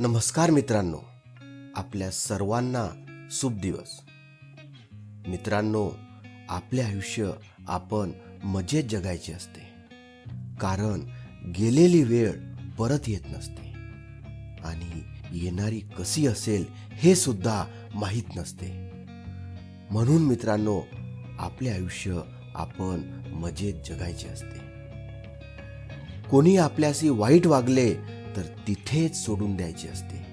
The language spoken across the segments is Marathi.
नमस्कार मित्रांनो. आपल्या सर्वांना शुभ दिवस. मित्रांनो आपले आयुष्य आपण मजेत जगायचे असते. कारण गेलेली वेळ परत येत नसते. आणि येणारी कशी असेल हे सुद्धा माहीत नसते. म्हणून मित्रांनो आपले आयुष्य आपण मजेत जगायचे असते. कोणी आपल्याशी वाईट वागले तर तिथेच सोडून द्यायची असते.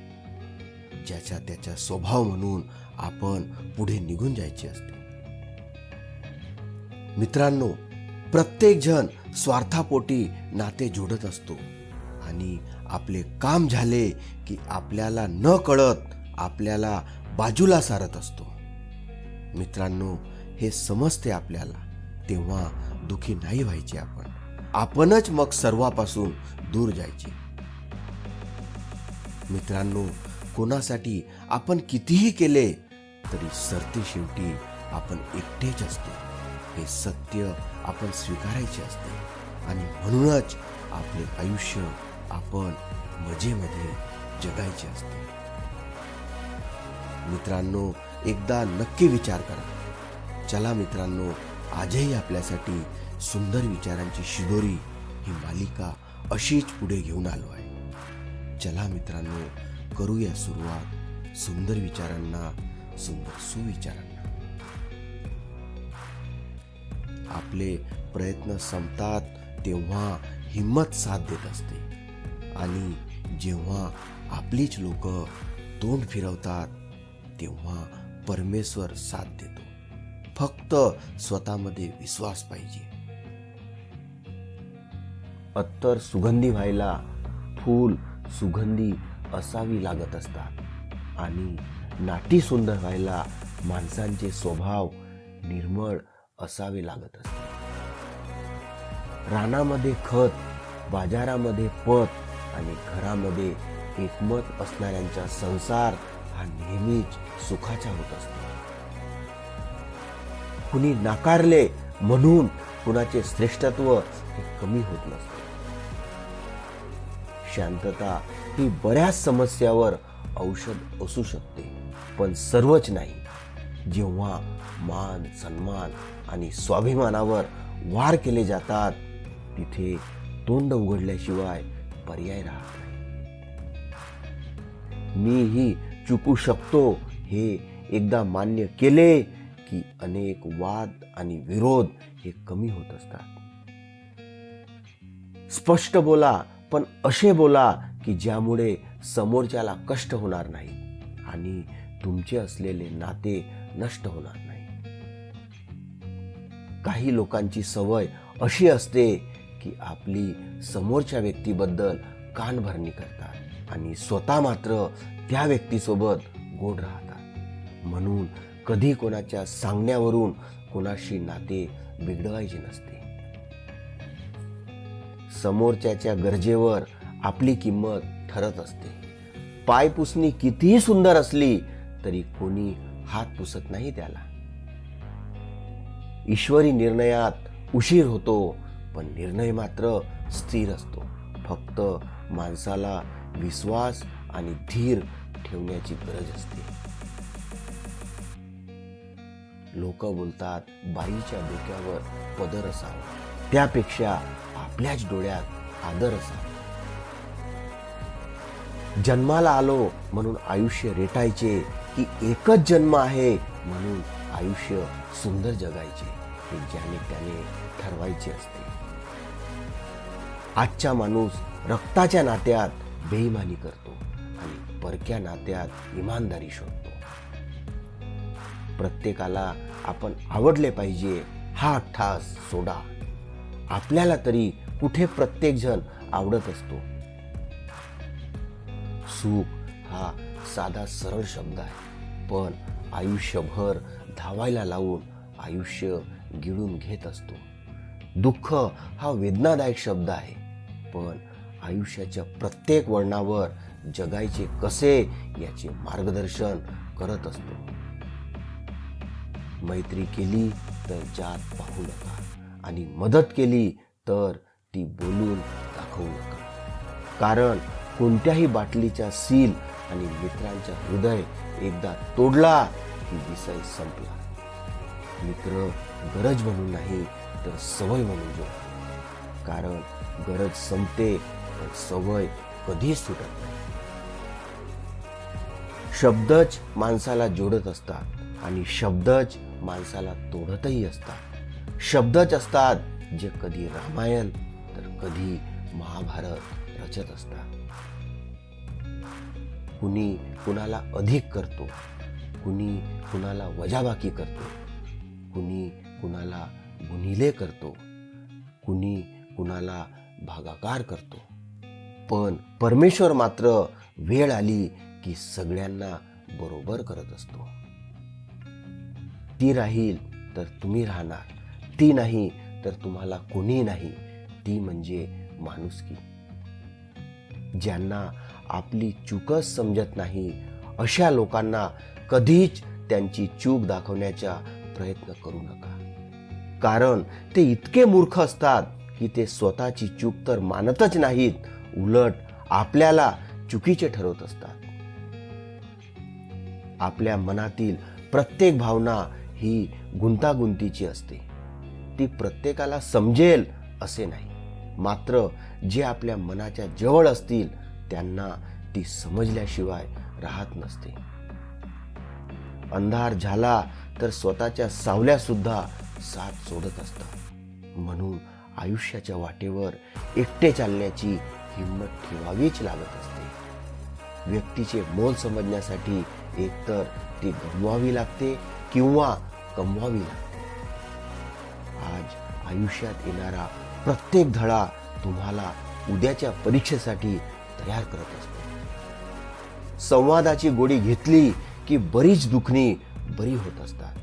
ज्याच्या त्याच्या स्वभाव म्हणून आपण पुढे निघून जायचे असते. मित्रांनो प्रत्येक जण स्वार्थापोटी नाते जोडत असतो आणि आपले काम झाले की आपल्याला न कळत आपल्याला बाजूला सारत असतो. मित्रांनो हे समजते आपल्याला तेव्हा दुखी नाही व्हायचे आपण. आपणच मग सर्वापासून दूर जायचे. मित्रांनो कोणासाठी आपण कितीही केले तरी सरते शेवटी आपण एकटेच असतो. हे सत्य आपण स्वीकारायचे असते. आणि म्हणूनच आपले आयुष्य आपण मजेमध्ये जगायचे असते. मित्रांनो एकदा नक्की विचार करा. चला मित्रांनो आजही आपल्यासाठी सुंदर विचारांची शिदोरी ही मालिका अशीच पुढे घेऊन आलो आहे. चला मित्रांनो करूया सुरुवात. सुंदर विचारांना सुंदर सुविचारांना. आपले प्रयत्न संपतात तेव्हा हिंमत साथ देत असते. आणि जेव्हा आपलीच लोक तोंड फिरवतात तेव्हा परमेश्वर साथ देतो. फक्त स्वतःमध्ये विश्वास पाहिजे. अत्तर सुगंधी व्हायला फूल सुगंधी असावी लागत असतात. आणि नाटी सुंदर व्हायला माणसांचे स्वभाव निर्मळ असावे लागत असतात. रानामध्ये खत बाजारामध्ये पत आणि घरामध्ये एकमत असणाऱ्यांचा संसार हा नेहमीच सुखाचा होत असतो. कुणी नाकारले म्हणून कुणाचे श्रेष्ठत्व हे कमी होत नसते. शांतता ही बऱ्याच समस्यावर औषध असू शकते पण सर्वच नाही. जेव्हा मान सन्मान आणि स्वाभिमानावर वार केले जातात तिथे तोंड उघडल्याशिवाय पर्याय राहत नाही. मीही चुकू शकतो हे एकदा मान्य केले की अनेक वाद आणि विरोध हे कमी होत असतात. स्पष्ट बोला पण असे बोला की ज्यामुळे समोरच्याला कष्ट होणार नाही आणि तुमचे असलेले नाते नष्ट होणार नाही. काही लोकांची सवय अशी असते की आपली समोरच्या व्यक्तीबद्दल कानभरणी करतात आणि स्वतः मात्र त्या व्यक्तीसोबत गोड राहतात. म्हणून कधी कोणाच्या सांगण्यावरून कोणाशी नाते बिघडवायचे नसते. समोरच्याच्या गरजेवर आपली किंमत ठरत असते. पायपुसणी कितीही सुंदर असली तरी कोणी हात पुसत नाही त्याला. ईश्वरी निर्णयात उशीर होतो पण निर्णय मात्र स्थिर असतो. फक्त माणसाला विश्वास आणि धीर ठेवण्याची गरज असते. लोक बोलतात बाईच्या डोक्यावर पदर असावा त्यापेक्षा आपल्याच डोळ्यात आदर असा. जन्माला आलो म्हणून आयुष्य रेटायचे की एकच जन्म आहे म्हणून आयुष्य सुंदर जगायचे हे ज्याने त्याने ठरवायचे असते. आजचा माणूस रक्ताच्या नात्यात बेईमानी करतो आणि परक्या नात्यात इमानदारी शोधतो. प्रत्येकाला आपण आवडले पाहिजे हा ठास सोडा. आपल्याला तरी कुठे प्रत्येकजण आवडत असतो? सुख हा साधा सरळ शब्द आहे. पण आयुष्यभर धावायला लावून आयुष्य गिळून घेत असतो. दुःख हा वेदनादायक शब्द आहे. पण आयुष्याच्या प्रत्येक वळणावर जगायचे कसे याचे मार्गदर्शन करत असतो. मैत्री केली तर जात पाहू नका. आणि मदत केली तर ती बोलून दाखवू नका. कारण कोणत्याही बाटलीच्या सील आणि मित्रांच्या हृदय एकदा तोडला की विषय संपला. मित्र गरज म्हणून नाही तर सवय म्हणून जोडा. कारण गरज संपते पण सवय कधीच सुटत नाही. शब्दच माणसाला जोडत असतात आणि शब्दच माणसाला तोडतही असतात. शब्दच असतात जे कधी रामायण कधी महाभारत रचत असतात कुणी कुणाला अधिक करतो कुणी कुणाला वजाबाकी करतो कुणी कुणाला गुन्हिले करतो कुणी कुणाला भागाकार करतो. पण परमेश्वर मात्र वेळ आली की सगळ्यांना बरोबर करत असतो. ती राहील तर तुम्ही राहणार ती नाही तर तुम्हाला कोणी नाही. ती म्हणजे माणुसकी. ज्यांना आपली चूकच समजत नाही अशा लोकांना कधीच त्यांची चूक दाखवण्याचा प्रयत्न करू नका. कारण ते इतके मूर्ख असतात की ते स्वतःची चूक तर मानतच नाहीत उलट आपल्याला चुकीचे ठरवत असतात. आपल्या मनातील प्रत्येक भावना ही गुंतागुंतीची असते. ती प्रत्येकाला समजेल असे नाही. मात्र जे आपल्या मनाच्या जवळ असतील त्यांना ती समजल्याशिवाय राहत नसते. अंधार झाला तर स्वतःच्या सावल्या सुद्धा साथ सोडत असतात. म्हणून आयुष्याच्या वाटेवर एकटे चालण्याची हिंमत ठेवावीच लागत असते. व्यक्तीचे मोल समजण्यासाठी एकतर ती गमवावी लागते किंवा कमवावी लागते. आज आयुष्यात येणारा प्रत्येक धडा तुम्हाला उद्याच्या परीक्षेसाठी तयार करत असतो. संवादाची गोडी घेतली की बरीच दुखणी बरी होत असतात.